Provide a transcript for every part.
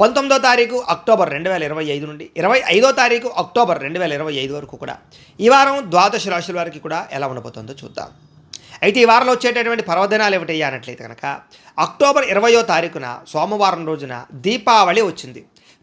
పంతొమ్మిదో తారీఖు అక్టోబర్ రెండు వేల ఇరవై ఐదు నుండి ఇరవై ఐదో తారీఖు అక్టోబర్ రెండు వేల ఇరవై ఐదు వరకు కూడా. ఈ వారం ద్వాదశ రాశుల వారికి కూడా ఎలా ఉండబోతుందో చూద్దాం. అయితే ఈ వారంలో వచ్చేటటువంటి పర్వదినాలు ఏమిటయ్యా అన్నట్లయితే కనుక అక్టోబర్ ఇరవయో తారీఖున సోమవారం రోజున దీపావళి వచ్చింది.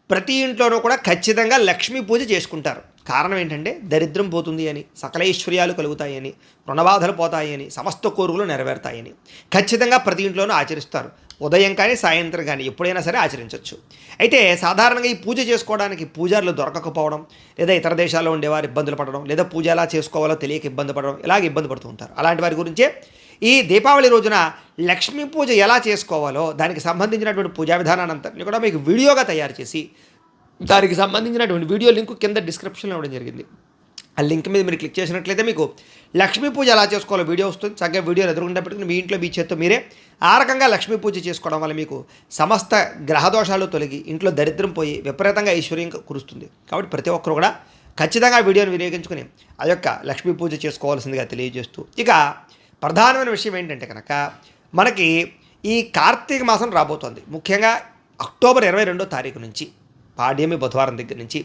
ప్రతి ఇంట్లోనూ కూడా ఖచ్చితంగా లక్ష్మీ పూజ చేసుకుంటారు. కారణం ఏంటంటే దరిద్రం పోతుంది అని సకల ఐశ్వర్యాలు కలుగుతాయని రుణబాధలు పోతాయని సమస్త కోరుకులు నెరవేరుతాయని ఖచ్చితంగా ప్రతి ఇంట్లోనూ ఆచరిస్తారు. ఉదయం కానీ సాయంత్రం కానీ ఎప్పుడైనా సరే ఆచరించవచ్చు అయితే సాధారణంగా ఈ పూజ చేసుకోవడానికి పూజారులు దొరకకపోవడం లేదా ఇతర దేశాల్లో ఉండేవారు ఇబ్బందులు పడడం లేదా పూజ ఎలా చేసుకోవాలో తెలియక ఇబ్బంది పడడం ఇలాగ ఇబ్బంది పడుతూ ఉంటారు. అలాంటి వారి గురించే ఈ దీపావళి రోజున లక్ష్మీ పూజ ఎలా చేసుకోవాలో దానికి సంబంధించినటువంటి పూజా విధానాన్ని అంతటిని కూడా మీకు వీడియోగా తయారు చేసి దానికి సంబంధించినటువంటి వీడియో లింక్ కింద డిస్క్రిప్షన్లో ఇవ్వడం జరిగింది. ఆ లింక్ మీద మీరు క్లిక్ చేసినట్లయితే మీకు లక్ష్మీ పూజ ఎలా చేసుకోవాలో వీడియో వస్తుంది. చక్కగా వీడియో ఎదురుకుండా పెట్టుకుని మీ ఇంట్లో మీ చేత్తో మీరే. ఆ రకంగా లక్ష్మీ పూజ చేసుకోవడం వల్ల మీకు సమస్త గ్రహదోషాలు తొలగి ఇంట్లో దరిద్రం పోయి విపరీతంగా ఐశ్వర్యం కురుస్తుంది. కాబట్టి ప్రతి ఒక్కరు కూడా ఖచ్చితంగా వీడియోని వినియోగించుకుని ఆ యొక్క లక్ష్మీ పూజ చేసుకోవాల్సిందిగా తెలియజేస్తూ ఇక ప్రధానమైన విషయం ఏంటంటే కనుక మనకి ఈ కార్తీక మాసం రాబోతోంది. ముఖ్యంగా అక్టోబర్ ఇరవై రెండో తారీఖు నుంచి పాడ్యమి బుధవారం దగ్గర నుంచి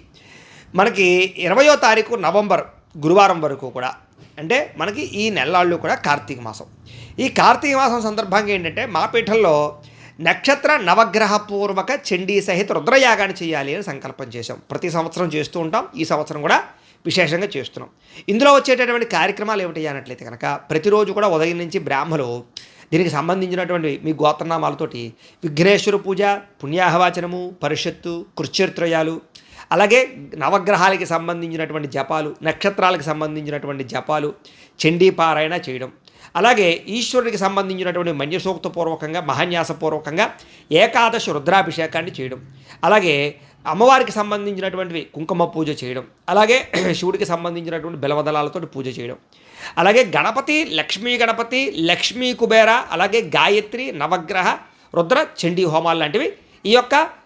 మనకి ఇరవయో తారీఖు నవంబర్ గురువారం వరకు కూడా. అంటే మనకి ఈ నెలలాళ్ళు కూడా కార్తీక మాసం. ఈ కార్తీక మాసం సందర్భంగా ఏంటంటే మా పీఠంలో నక్షత్ర నవగ్రహ పూర్వక చండీ సహిత రుద్రయాగాన్ని చేయాలి అని సంకల్పం చేశాం. ప్రతి సంవత్సరం చేస్తూ ఉంటాం. ఈ సంవత్సరం కూడా విశేషంగా చేస్తున్నాం. ఇందులో వచ్చేటటువంటి కార్యక్రమాలు ఏమిటి అన్నట్లయితే కనుక ప్రతిరోజు కూడా ఉదయం నుంచి బ్రాహ్మలు దీనికి సంబంధించినటువంటి మీ గోత్రనామాలతోటి విఘ్నేశ్వర పూజ పుణ్యాహవాచనము పరిషత్తు కృత్యత్రయాలు అలాగే నవగ్రహాలకి సంబంధించినటువంటి జపాలు నక్షత్రాలకు సంబంధించినటువంటి జపాలు చండీపారాయణ చేయడం. అలాగే ఈశ్వరుడికి సంబంధించినటువంటి మన్యసూక్తపూర్వకంగా మహాన్యాసపూర్వకంగా ఏకాదశి రుద్రాభిషేకాన్ని చేయడం. అలాగే అమ్మవారికి సంబంధించినటువంటివి కుంకుమ పూజ చేయడం. అలాగే శివుడికి సంబంధించినటువంటి బెలవదళాలతో పూజ చేయడం. అలాగే గణపతి లక్ష్మీ గణపతి లక్ష్మీ కుబేర అలాగే గాయత్రి నవగ్రహ రుద్ర చండీ హోమాలు లాంటివి ఈ యొక్క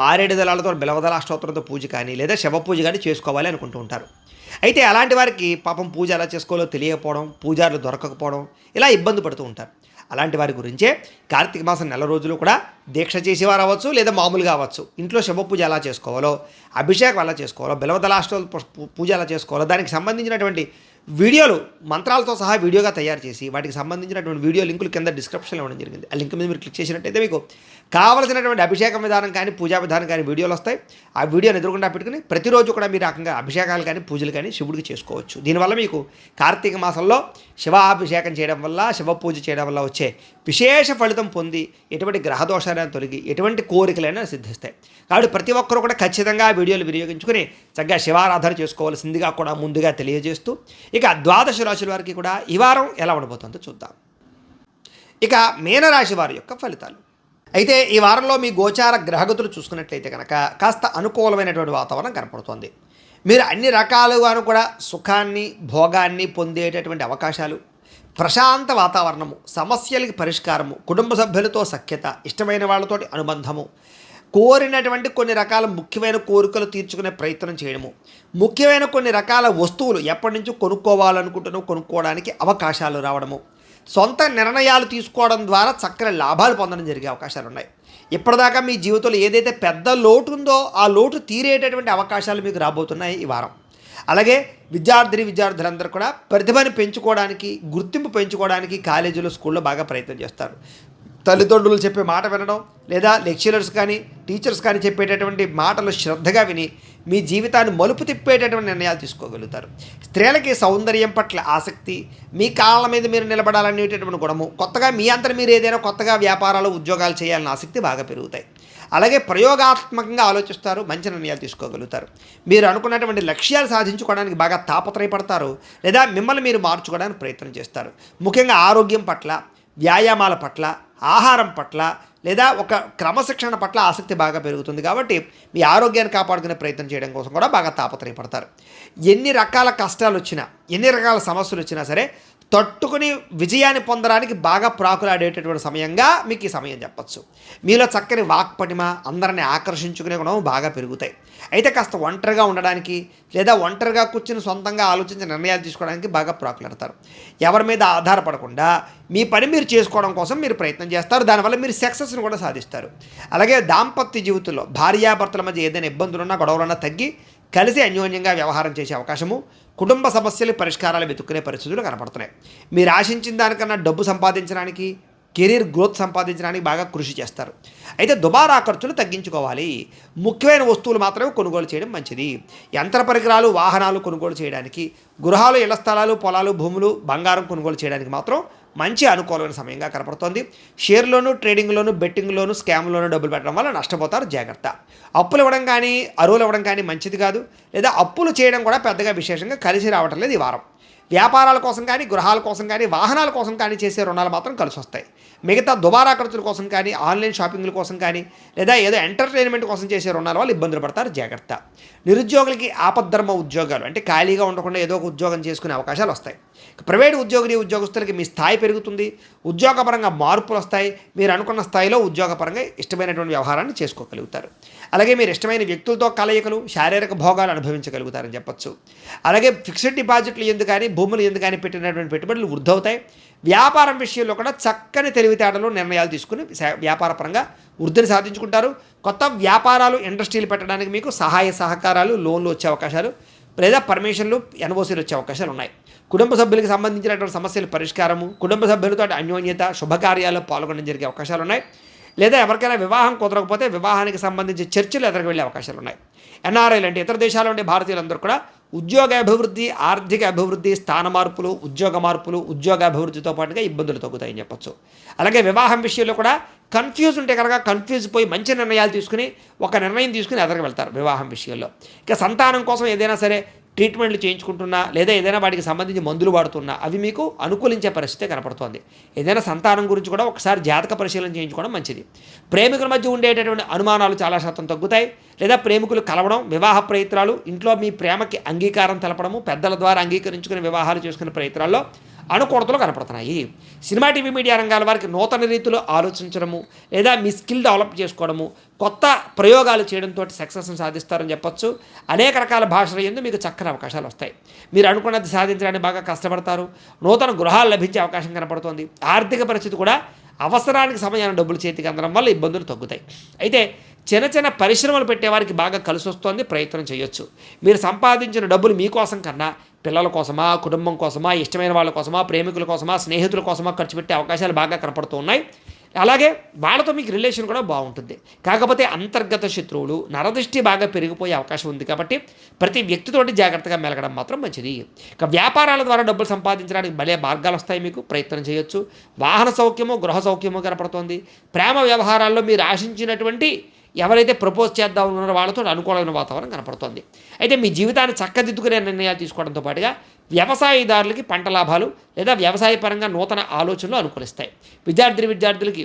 మారేడు దళాలతో బిలవదల అష్టోత్తరంతో పూజ కానీ లేదా శవ పూజ కానీ చేసుకోవాలి అనుకుంటూ ఉంటారు. అయితే అలాంటి వారికి పాపం పూజ ఎలా చేసుకోవాలో తెలియకపోవడం పూజారులు దొరకకపోవడం ఇలా ఇబ్బంది పడుతూ ఉంటారు. అలాంటి వారి గురించే కార్తీక మాసం నెల రోజులు కూడా దీక్ష చేసేవారు అవ్వచ్చు లేదా మామూలుగా అవ్వచ్చు. ఇంట్లో శవ పూజ ఎలా చేసుకోవాలో అభిషేకం ఎలా చేసుకోవాలో బిలవదలాష్ట పూజ ఎలా చేసుకోవాలో దానికి సంబంధించినటువంటి వీడియోలు మంత్రాలతో సహా వీడియోగా తయారు చేసి వాటికి సంబంధించినటువంటి వీడియో లింకులు కింద డిస్క్రిప్షన్లో ఇవ్వడం జరిగింది. ఆ లింక్ మీద మీరు క్లిక్ చేసినట్టయితే మీకు కావలసినటువంటి అభిషేకం విధానం కానీ పూజా విధానం కానీ వీడియోలు వస్తాయి. ఆ వీడియోని ఎదురుకుండా పెట్టుకుని ప్రతిరోజు కూడా మీరు రకంగా అభిషేకాలు కానీ పూజలు కానీ శివుడికి చేసుకోవచ్చు. దీనివల్ల మీకు కార్తీక మాసంలో శివాభిషేకం చేయడం వల్ల శివ పూజ చేయడం వల్ల వచ్చే విశేష ఫలితం పొంది ఎటువంటి గ్రహదోషాలను తొలగి ఎటువంటి కోరికలైనా సిద్ధిస్తాయి. కాబట్టి ప్రతి ఒక్కరూ కూడా ఖచ్చితంగా ఆ వీడియోలు వినియోగించుకుని చక్కగా శివారాధన చేసుకోవాల్సిందిగా కూడా ముందుగా తెలియజేస్తూ ఇక ద్వాదశ రాశుల వారికి కూడా ఈ వారం ఎలా ఉండబోతుందో చూద్దాం. ఇక మీనరాశి వారి యొక్క ఫలితాలు. అయితే ఈ వారంలో మీ గోచార గ్రహగతులు చూసుకున్నట్లయితే కనుక కాస్త అనుకూలమైనటువంటి వాతావరణం కనపడుతోంది. మీరు అన్ని రకాలుగాను కూడా సుఖాన్ని భోగాన్ని పొందేటటువంటి అవకాశాలు ప్రశాంత వాతావరణము సమస్యలకి పరిష్కారము కుటుంబ సభ్యులతో సఖ్యత ఇష్టమైన వాళ్ళతోటి అనుబంధము కోరినటువంటి కొన్ని రకాల ముఖ్యమైన కోరికలు తీర్చుకునే ప్రయత్నం చేయడము ముఖ్యమైన కొన్ని రకాల వస్తువులు ఎప్పటి నుంచో కొనుక్కోవాలనుకుంటున్నావు కొనుక్కోవడానికి అవకాశాలు రావడము సొంత నిర్ణయాలు తీసుకోవడం ద్వారా చక్కని లాభాలు పొందడం జరిగే అవకాశాలు ఉన్నాయి. ఇప్పటిదాకా మీ జీవితంలో ఏదైతే పెద్ద లోటు ఉందో ఆ లోటు తీరేటటువంటి అవకాశాలు మీకు రాబోతున్నాయి ఈ వారం. అలాగే విద్యార్థిని విద్యార్థులందరూ కూడా ప్రతిభను పెంచుకోవడానికి గుర్తింపు పెంచుకోవడానికి కాలేజీలో స్కూల్లో బాగా ప్రయత్నం చేస్తారు. తల్లిదండ్రులు చెప్పే మాట వినడం లేదా లెక్చరర్స్ కానీ టీచర్స్ కానీ చెప్పేటటువంటి మాటలు శ్రద్ధగా విని మీ జీవితాన్ని మలుపు తిప్పేటటువంటి నిర్ణయాలు తీసుకోగలుగుతారు. స్త్రీలకి సౌందర్యం పట్ల ఆసక్తి మీ కాళ్ళ మీద మీరు నిలబడాలనేటటువంటి గుణము కొత్తగా మీ అంతట మీరు ఏదైనా కొత్తగా వ్యాపారాలు ఉద్యోగాలు చేయాలన్న ఆసక్తి బాగా పెరుగుతాయి. అలాగే ప్రయోగాత్మకంగా ఆలోచిస్తారు మంచి నిర్ణయాలు తీసుకోగలుగుతారు. మీరు అనుకున్నటువంటి లక్ష్యాలు సాధించుకోవడానికి బాగా తాపత్రయపడతారు లేదా మిమ్మల్ని మీరు మార్చుకోవడానికి ప్రయత్నం చేస్తారు. ముఖ్యంగా ఆరోగ్యం పట్ల వ్యాయామాల పట్ల ఆహారం పట్ల లేదా ఒక క్రమశిక్షణ పట్ల ఆసక్తి బాగా పెరుగుతుంది కాబట్టి మీ ఆరోగ్యాన్ని కాపాడుకునే ప్రయత్నం చేయడం కోసం కూడా బాగా తాపత్రయపడతారు. ఎన్ని రకాల కష్టాలు వచ్చినా ఎన్ని రకాల సమస్యలు వచ్చినా సరే తట్టుకుని విజయాన్ని పొందడానికి బాగా ప్రాకులాడేటటువంటి సమయంగా మీకు ఈ సమయం చెప్పచ్చు. మీలో చక్కని వాక్పటిమ అందరిని ఆకర్షించుకునే గుణం బాగా పెరుగుతాయి. అయితే కాస్త ఒంటరిగా ఉండడానికి లేదా ఒంటరిగా కూర్చుని సొంతంగా ఆలోచించి నిర్ణయాలు తీసుకోవడానికి బాగా ప్రాకులాడతారు. ఎవరి మీద ఆధారపడకుండా మీ పని మీరు చేసుకోవడం కోసం మీరు ప్రయత్నం చేస్తారు. దానివల్ల మీరు సక్సెస్ని కూడా సాధిస్తారు. అలాగే దాంపత్య జీవితంలో భార్యాభర్తల మధ్య ఏదైనా ఇబ్బందులున్నా గొడవలున్నా తగ్గి కలిసి అన్యోన్యంగా వ్యవహారం చేసే అవకాశము కుటుంబ సమస్యలు పరిష్కారాలు వెతుక్కునే పరిస్థితులు కనపడుతున్నాయి. మీరు ఆశించిన దానికన్నా డబ్బు సంపాదించడానికి కెరీర్ గ్రోత్ సంపాదించడానికి బాగా కృషి చేస్తారు. అయితే దుబారా ఖర్చులు తగ్గించుకోవాలి. ముఖ్యమైన వస్తువులు మాత్రమే కొనుగోలు చేయడం మంచిది. యంత్ర పరికరాలు వాహనాలు కొనుగోలు చేయడానికి గృహాలు ఇళ్ళ స్థలాలు పొలాలు భూములు బంగారం కొనుగోలు చేయడానికి మాత్రం మంచి అనుకూలమైన సమయంగా కనపడుతోంది. షేర్లోను ట్రేడింగ్లోను బెట్టింగ్లోను స్కామ్లోను డబ్బులు పెట్టడం వల్ల నష్టపోతారు జాగ్రత్త. అప్పులు ఇవ్వడం కానీ అరువులు ఇవ్వడం కానీ మంచిది కాదు. లేదా అప్పులు చేయడం కూడా పెద్దగా విశేషంగా కలిసి రావటం లేదు ఈ వారం. వ్యాపారాల కోసం కానీ గృహాల కోసం కానీ వాహనాల కోసం కానీ చేసే రుణాలు మాత్రం కలిసి వస్తాయి. మిగతా దుబారా ఖర్చుల కోసం కానీ ఆన్లైన్ షాపింగ్ల కోసం కానీ లేదా ఏదో ఎంటర్టైన్మెంట్ కోసం చేసే రుణాల వల్ల ఇబ్బందులు పడతారు. జాగ్రత్త. నిరుద్యోగులకి ఆపద్ధర్మ ఉద్యోగాలు అంటే ఖాళీగా ఉండకుండా ఏదో ఒక ఉద్యోగం చేసుకునే అవకాశాలు వస్తాయి. ప్రైవేట్ ఉద్యోగిని ఉద్యోగస్తులకి మీ స్థాయి పెరుగుతుంది. ఉద్యోగపరంగా మార్పులు వస్తాయి. మీరు అనుకున్న స్థాయిలో ఉద్యోగపరంగా ఇష్టమైనటువంటి వ్యవహారాన్ని చేసుకోగలుగుతారు. అలాగే మీరు ఇష్టమైన వ్యక్తులతో కలయికలు శారీరక భోగాలు అనుభవించగలుగుతారని చెప్పొచ్చు. అలాగే ఫిక్స్డ్ డిపాజిట్లు ఎందుకు కానీ భూములు ఎందుకు కానీ పెట్టినటువంటి పెట్టుబడులు వృద్ధవుతాయి. వ్యాపారం విషయంలో కూడా చక్కని తెలివితేటలు నిర్ణయాలు తీసుకుని వ్యాపార వ్యాపారపరంగా వృద్ధిని సాధించుకుంటారు. కొత్త వ్యాపారాలు ఇండస్ట్రీలు పెట్టడానికి మీకు సహాయ సహకారాలు లోన్లు వచ్చే అవకాశాలు లేదా పర్మిషన్లు ఎన్ఓసీలు వచ్చే అవకాశాలు ఉన్నాయి. కుటుంబ సభ్యులకు సంబంధించినటువంటి సమస్యల పరిష్కారము కుటుంబ సభ్యులతో అన్యోన్యత శుభకార్యాల్లో పాల్గొనడం జరిగే అవకాశాలు ఉన్నాయి. లేదా ఎవరికైనా వివాహం కుదరకపోతే వివాహానికి సంబంధించి చర్చలు ఎదురుకు వెళ్ళే అవకాశాలు ఉన్నాయి. ఎన్ఆర్ఐలు అంటే ఇతర దేశాల ఉండే భారతీయులందరూ కూడా ఉద్యోగ అభివృద్ధి ఆర్థిక అభివృద్ధి స్థాన మార్పులు ఉద్యోగ మార్పులు ఉద్యోగ అభివృద్ధితో పాటుగా ఇబ్బందులు తగ్గుతాయని చెప్పొచ్చు. అలాగే వివాహం విషయంలో కూడా కన్ఫ్యూజ్ ఉంటే కనుక కన్ఫ్యూజ్ పోయి మంచి నిర్ణయాలు తీసుకుని ఒక నిర్ణయం తీసుకుని ఎదరికి వెళ్తారు వివాహం విషయంలో. ఇక సంతానం కోసం ఏదైనా సరే ట్రీట్మెంట్లు చేయించుకుంటున్నా లేదా ఏదైనా వాటికి సంబంధించి మందులు వాడుతున్నా అవి మీకు అనుకూలించే పరిస్థితి కనపడుతోంది. ఏదైనా సంతానం గురించి కూడా ఒకసారి జాతక పరిశీలన చేయించుకోవడం మంచిది. ప్రేమికుల మధ్య ఉండేటటువంటి అనుమానాలు చాలా శాతం తగ్గుతాయి. లేదా ప్రేమికులు కలవడం వివాహ ప్రయత్నాలు ఇంట్లో మీ ప్రేమకి అంగీకారం తెలపడము పెద్దల ద్వారా అంగీకరించుకుని వివాహాలు చేసుకునే ప్రయత్నాల్లో అనుకూడతలు కనపడుతున్నాయి. సినిమా టీవీ మీడియా రంగాల వారికి నూతన రీతిలో ఆలోచించడము లేదా మీ స్కిల్ డెవలప్ చేసుకోవడము కొత్త ప్రయోగాలు చేయడంతో సక్సెస్ని సాధిస్తారని చెప్పొచ్చు. అనేక రకాల భాషల ఎందు మీకు చక్కని అవకాశాలు వస్తాయి. మీరు అనుకున్నది సాధించడానికి బాగా కష్టపడతారు. నూతన గృహాలు లభించే అవకాశం కనపడుతోంది. ఆర్థిక పరిస్థితి కూడా అవసరానికి సమయాన్ని డబ్బులు చేతికి అందడం వల్ల ఇబ్బందులు తగ్గుతాయి. అయితే చిన్న చిన్న పరిశ్రమలు పెట్టేవారికి బాగా కలిసి వస్తుంది ప్రయత్నం చేయొచ్చు. మీరు సంపాదించిన డబ్బులు మీకోసం కన్నా పిల్లల కోసమా కుటుంబం కోసమా ఇష్టమైన వాళ్ళ కోసమా ప్రేమికుల కోసమా స్నేహితుల కోసమా ఖర్చు పెట్టే అవకాశాలు బాగా కనపడుతూ ఉన్నాయి. అలాగే వాళ్ళతో మీకు రిలేషన్ కూడా బాగుంటుంది. కాకపోతే అంతర్గత శత్రువులు నరదృష్టి బాగా పెరిగిపోయే అవకాశం ఉంది కాబట్టి ప్రతి వ్యక్తితోటి జాగ్రత్తగా మెలగడం మాత్రం మంచిది. ఇక వ్యాపారాల ద్వారా డబ్బులు సంపాదించడానికి భలే మార్గాలు వస్తాయి మీకు. ప్రయత్నం చేయొచ్చు. వాహన సౌఖ్యము గృహ సౌఖ్యము కనపడుతోంది. ప్రేమ వ్యవహారాల్లో మీరు ఆశించినటువంటి ఎవరైతే ప్రపోజ్ చేద్దాం ఉన్నారో వాళ్ళతో అనుకూలమైన వాతావరణం కనపడుతోంది. అయితే మీ జీవితాన్ని చక్కదిద్దుకునే నిర్ణయాలు తీసుకోవడంతో పాటుగా వ్యవసాయదారులకి పంట లాభాలు లేదా వ్యవసాయపరంగా నూతన ఆలోచనలు అనుకూలిస్తాయి. విద్యార్థి విద్యార్థులకి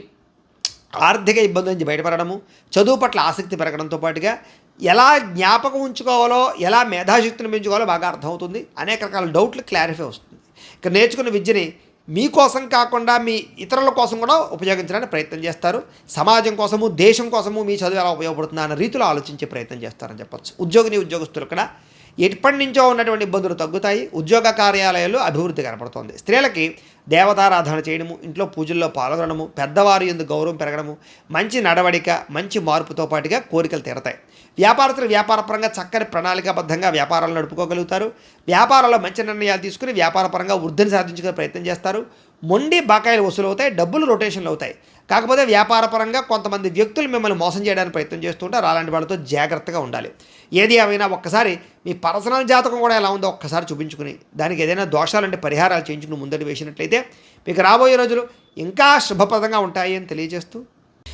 ఆర్థిక ఇబ్బంది నుంచి బయటపడడము చదువు పట్ల ఆసక్తి పెరగడంతో పాటుగా ఎలా జ్ఞాపకం ఉంచుకోవాలో ఎలా మేధాశక్తిని పెంచుకోవాలో బాగా అర్థమవుతుంది. అనేక రకాల డౌట్లు క్లారిఫై వస్తుంది. ఇక నేర్చుకున్న విద్యని మీకోసం కాకుండా మీ ఇతరుల కోసం కూడా ఉపయోగించడానికి ప్రయత్నం చేస్తారు. సమాజం కోసము దేశం కోసము మీ చదువు ఎలా ఉపయోగపడుతుందా అన్న రీతిలో ఆలోచించే ప్రయత్నం చేస్తారని చెప్పొచ్చు. ఉద్యోగిని ఉద్యోగస్తులు కూడా ఎప్పటి నుంచో ఉన్నటువంటి ఇబ్బందులు తగ్గుతాయి. ఉద్యోగ కార్యాలయాలు అభివృద్ధి కనపడుతోంది. స్త్రీలకి దేవతారాధన చేయడము ఇంట్లో పూజల్లో పాల్గొనడము పెద్దవారు ఎందు గౌరవం పెరగడము మంచి నడవడిక మంచి మార్పుతో పాటుగా కోరికలు తీరతాయి. వ్యాపారస్తులు వ్యాపారపరంగా చక్కని ప్రణాళికాబద్ధంగా వ్యాపారాలు నడుపుకోగలుగుతారు. వ్యాపారాల్లో మంచి నిర్ణయాలు తీసుకుని వ్యాపారపరంగా వృద్ధిని సాధించుకునే ప్రయత్నం చేస్తారు. మొండి బకాయిలు వసూలు అవుతాయి డబ్బులు రొటేషన్లు అవుతాయి. కాకపోతే వ్యాపారపరంగా కొంతమంది వ్యక్తులు మిమ్మల్ని మోసం చేయడానికి ప్రయత్నం చేస్తుంటారు. అలాంటి వాళ్ళతో జాగ్రత్తగా ఉండాలి. ఏది ఏమైనా ఒక్కసారి మీ పర్సనల్ జాతకం కూడా ఎలా ఉందో ఒక్కసారి చూపించుకుని దానికి ఏదైనా దోషాలంటే పరిహారాలు చేయించుకుని ముందడి వేసినట్లయితే మీకు రాబోయే రోజులు ఇంకా శుభప్రదంగా ఉంటాయి అని తెలియజేస్తూ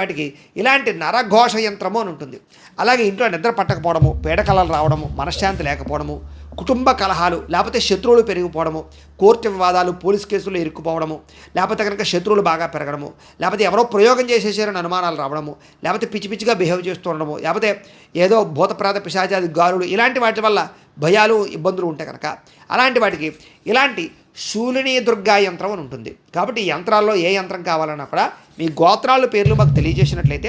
వాటికి ఇలాంటి నరఘోష యంత్రము అని ఉంటుంది. అలాగే ఇంట్లో నిద్ర పట్టకపోవడము పీడకలలు రావడము మనశ్శాంతి లేకపోవడము కుటుంబ కలహాలు లేకపోతే శత్రువులు పెరిగిపోవడము కోర్టు వివాదాలు పోలీస్ కేసులు ఇరుక్కుపోవడము లేకపోతే కనుక శత్రువులు బాగా పెరగడము లేకపోతే ఎవరో ప్రయోగం చేసేసారని అనుమానాలు రావడము లేకపోతే పిచ్చి పిచ్చిగా బిహేవ్ చేస్తూ ఉండడము లేకపోతే ఏదో భూతప్రాత పిశాచాది గారులు ఇలాంటి వాటి వల్ల భయాలు ఇబ్బందులు ఉంటాయి కనుక అలాంటి వాటికి ఇలాంటి శూలిని దుర్గా యంత్రం అని ఉంటుంది. కాబట్టి ఈ యంత్రాల్లో ఏ యంత్రం కావాలన్నా కూడా మీ గోత్రాల పేర్లు మాకు తెలియజేసినట్లయితే